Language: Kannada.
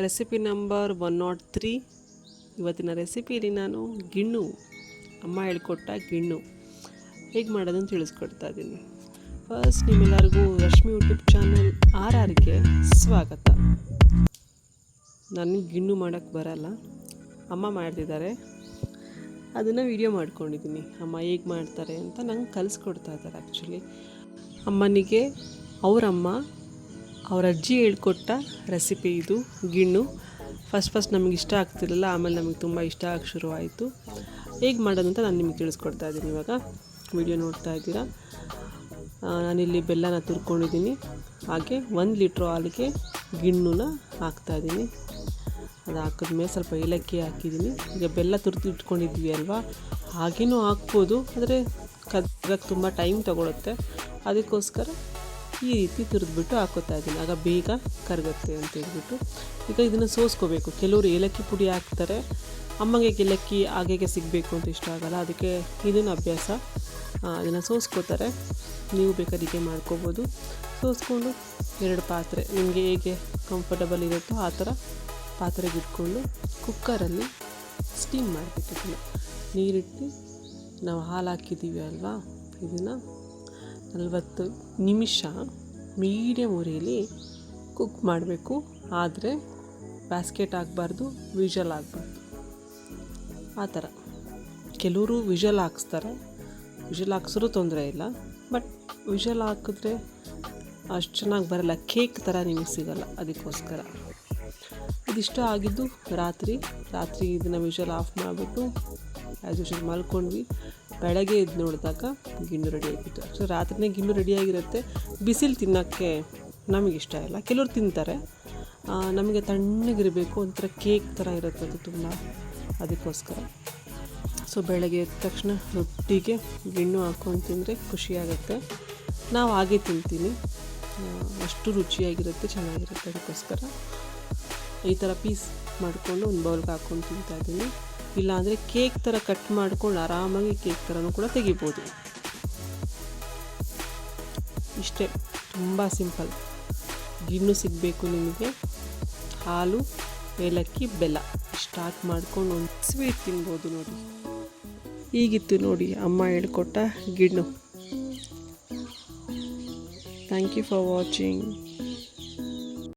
Recipe number one naught three. ಇವತ್ತಿನ ರೆಸಿಪಿಲಿ ನಾನು ಗಿಣ್ಣು, ಅಮ್ಮ ಹೇಳ್ಕೊಟ್ಟ ಗಿಣ್ಣು. ಹೇಗೆ ಮಾಡೋದನ್ನು ತಿಳಿಸ್ಕೊಡ್ತಾ ಇದ್ದೀನಿ. ಫಸ್ಟ್ ನಿಮ್ಮೆಲ್ಲರಿಗೂ ರಶ್ಮಿ ಯೂಟ್ಯೂಬ್ ಚಾನಲ್ ಆರ್ ಆರ್ಗೆ ಸ್ವಾಗತ. ನನಗೆ ಗಿಣ್ಣು ಮಾಡೋಕ್ಕೆ ಬರಲ್ಲ. ಅಮ್ಮ ಮಾಡ್ತಿದ್ದಾರೆ. ಅದನ್ನು ವಿಡಿಯೋ ಮಾಡ್ಕೊಂಡಿದ್ದೀನಿ. ಅಮ್ಮ ಹೇಗೆ ಮಾಡ್ತಾರೆ ಅಂತ ನಂಗೆ ಕಲಿಸ್ಕೊಡ್ತಾ ಇದ್ದಾರೆ ಆ್ಯಕ್ಚುಲಿ ಅಮ್ಮನಿಗೆ, ಅವರಮ್ಮ ಅವ್ರ ಅಜ್ಜಿ ಹೇಳ್ಕೊಟ್ಟ ರೆಸಿಪಿ ಇದು, ಗಿಣ್ಣು. ಫಸ್ಟ್ ಫಸ್ಟ್ ನಮಗೆ ಇಷ್ಟ ಆಗ್ತಿರಲಿಲ್ಲ, ಆಮೇಲೆ ನಮಗೆ ತುಂಬ ಇಷ್ಟ ಆಗಿ ಶುರುವಾಯಿತು ಹೇಗೆ ಮಾಡೋದು ಅಂತ ನಾನು ನಿಮಗೆ ತಿಳಿಸ್ಕೊಡ್ತಾ ಇದ್ದೀನಿ ಇವಾಗ. ವಿಡಿಯೋ ನೋಡ್ತಾ ಇದ್ದೀರಾ? ನಾನಿಲ್ಲಿ ಬೆಲ್ಲನ ತುರ್ಕೊಂಡಿದ್ದೀನಿ. ಹಾಗೆ ಒಂದು ಲೀಟ್ರ್ ಹಾಲಿಗೆ ಗಿಣ್ಣುನ ಹಾಕ್ತಾಯಿದ್ದೀನಿ ಅದು ಹಾಕಿದ್ಮೇಲೆ ಸ್ವಲ್ಪ ಏಲಕ್ಕಿ ಹಾಕಿದ್ದೀನಿ. ಈಗ ಬೆಲ್ಲ ತುರ್ತು ಇಟ್ಕೊಂಡಿದ್ವಿ ಅಲ್ವಾ? ಹಾಗೇನೂ ಹಾಕ್ಬೋದು, ಆದರೆ ಕದ್ರಾಗ ತುಂಬ ಟೈಮ್ ತೊಗೊಳುತ್ತೆ. ಅದಕ್ಕೋಸ್ಕರ ಈ ರೀತಿ ತುರಿದ್ಬಿಟ್ಟು ಹಾಕೋತಾ ಇದ್ದೀನಿ. ಆಗ ಬೇಗ ಕರಗುತ್ತೆ ಅಂತ ಹೇಳ್ಬಿಟ್ಟು. ಈಗ ಇದನ್ನು ಸೋಸ್ಕೋಬೇಕು. ಕೆಲವರು ಏಲಕ್ಕಿ ಪುಡಿ ಹಾಕ್ತಾರೆ. ಅಮ್ಮಗೆ ಏಲಕ್ಕಿ, ಹಾಗೆಗೆ ಸಿಗಬೇಕು ಅಂತ ಇಷ್ಟ ಆಗಲ್ಲ. ಅದಕ್ಕೆ ಇದನ್ನು ಅಭ್ಯಾಸ ಅದನ್ನು ಸೋಸ್ಕೋತಾರೆ. ನೀವು ಬೇಕಾದಿಗೆ ಹೀಗೆ ಮಾಡ್ಕೋಬೋದು. ಸೋಸ್ಕೊಂಡು ಎರಡು ಪಾತ್ರೆ. ನಿಮಗೆ ಹೇಗೆ ಕಂಫರ್ಟಬಲ್ ಇರುತ್ತೋ ಆ ಥರ ಪಾತ್ರೆಗೆ ಇಟ್ಕೊಂಡು ಕುಕ್ಕರಲ್ಲಿ ಸ್ಟೀಮ್ ಮಾಡಬೇಕು ಇದನ್ನು. ನೀರಿಟ್ಟು ನಾವು ಹಾಲು ಹಾಕಿದ್ದೀವಿ ಅಲ್ವಾ? ಇದನ್ನು ನಲವತ್ತು ನಿಮಿಷ ಮೀಡಿಯಮ್ ಉರಿಯಲ್ಲಿ ಕುಕ್ ಮಾಡಬೇಕು. ಆದರೆ ಬ್ಯಾಸ್ಕೆಟ್ ಆಗಬಾರ್ದು, ವಿಷಲ್ ಆಗಬಾರ್ದು. ಆ ಥರ. ಕೆಲವರು ವಿಷಲ್ ಹಾಕ್ಸ್ತಾರೆ. ವಿಷಲ್ ಹಾಕ್ಸಿದ್ರು ತೊಂದರೆ ಇಲ್ಲ. ಬಟ್ ವಿಷಲ್ ಹಾಕಿದ್ರೆ ಅಷ್ಟು ಚೆನ್ನಾಗಿ ಬರಲ್ಲ. ಕೇಕ್ ಥರ ನಿಮಗೆ ಸಿಗಲ್ಲ ಅದಕ್ಕೋಸ್ಕರ. ಇದಿಷ್ಟು ಆಗಿದ್ದು ರಾತ್ರಿ. ರಾತ್ರಿ ಇದನ್ನು ವಿಷಲ್ ಆಫ್ ಮಾಡಿಬಿಟ್ಟು ಆ್ಯಸ್ ಯೂಶಲ್ ಮಲ್ಕೊಂಡ್ವಿ. ಬೆಳಗ್ಗೆ ಎದ್ದು ನೋಡಿದಾಗ ಗಿಣ್ಣು ರೆಡಿ ಆಗಿತ್ತು. ಸೊ ರಾತ್ರಿನೇ ಗಿಣ್ಣು ರೆಡಿಯಾಗಿರುತ್ತೆ ಬಿಸಿಲು ತಿನ್ನೋಕ್ಕೆ ನಮಗೆ ಇಷ್ಟ ಇಲ್ಲ. ಕೆಲವ್ರು ತಿಂತಾರೆ. ನಮಗೆ ತಣ್ಣಗಿರಬೇಕು. ಒಂಥರ ಕೇಕ್ ಥರ ಇರುತ್ತೆ ಅದು ತುಂಬ. ಅದಕ್ಕೋಸ್ಕರ. ಸೊ ಬೆಳಗ್ಗೆ ಎದ್ದ ತಕ್ಷಣ ರೊಟ್ಟಿಗೆ ಗಿಣ್ಣು ಹಾಕ್ಕೊಂಡು ತಿಂದರೆ ಖುಷಿಯಾಗುತ್ತೆ. ನಾವು ಹಾಗೆ ತಿಂತೀನಿ. ಅಷ್ಟು ರುಚಿಯಾಗಿರುತ್ತೆ, ಚೆನ್ನಾಗಿರುತ್ತೆ ಅದಕ್ಕೋಸ್ಕರ. ಈ ಥರ ಪೀಸ್ ಮಾಡಿಕೊಂಡು ಒಂದು ಬೌಲ್ಗೆ ಹಾಕ್ಕೊಂಡು ತಿಂತಾ ಇದ್ದೀನಿ. ಇಲ್ಲಾಂದರೆ ಕೇಕ್ ಥರ ಕಟ್ ಮಾಡ್ಕೊಂಡು ಆರಾಮಾಗಿ ಕೇಕ್ ಥರನೂ ಕೂಡ ತೆಗಿಬೋದು. ಇಷ್ಟೇ, ತುಂಬ ಸಿಂಪಲ್. ಗಿಣ್ಣು ಸಿಗಬೇಕು ನಿಮಗೆ. ಹಾಲು, ಏಲಕ್ಕಿ, ಬೆಲ್ಲ. ಸ್ಟಾರ್ಟ್ ಮಾಡ್ಕೊಂಡು ಒಂದು ಸ್ವೀಟ್ ತಿನ್ಬೋದು ನೋಡಿ. ಹೀಗಿತ್ತು ನೋಡಿ, ಅಮ್ಮ ಹೇಳ್ಕೊಟ್ಟ ಗಿಣ್ಣು. Thank you for watching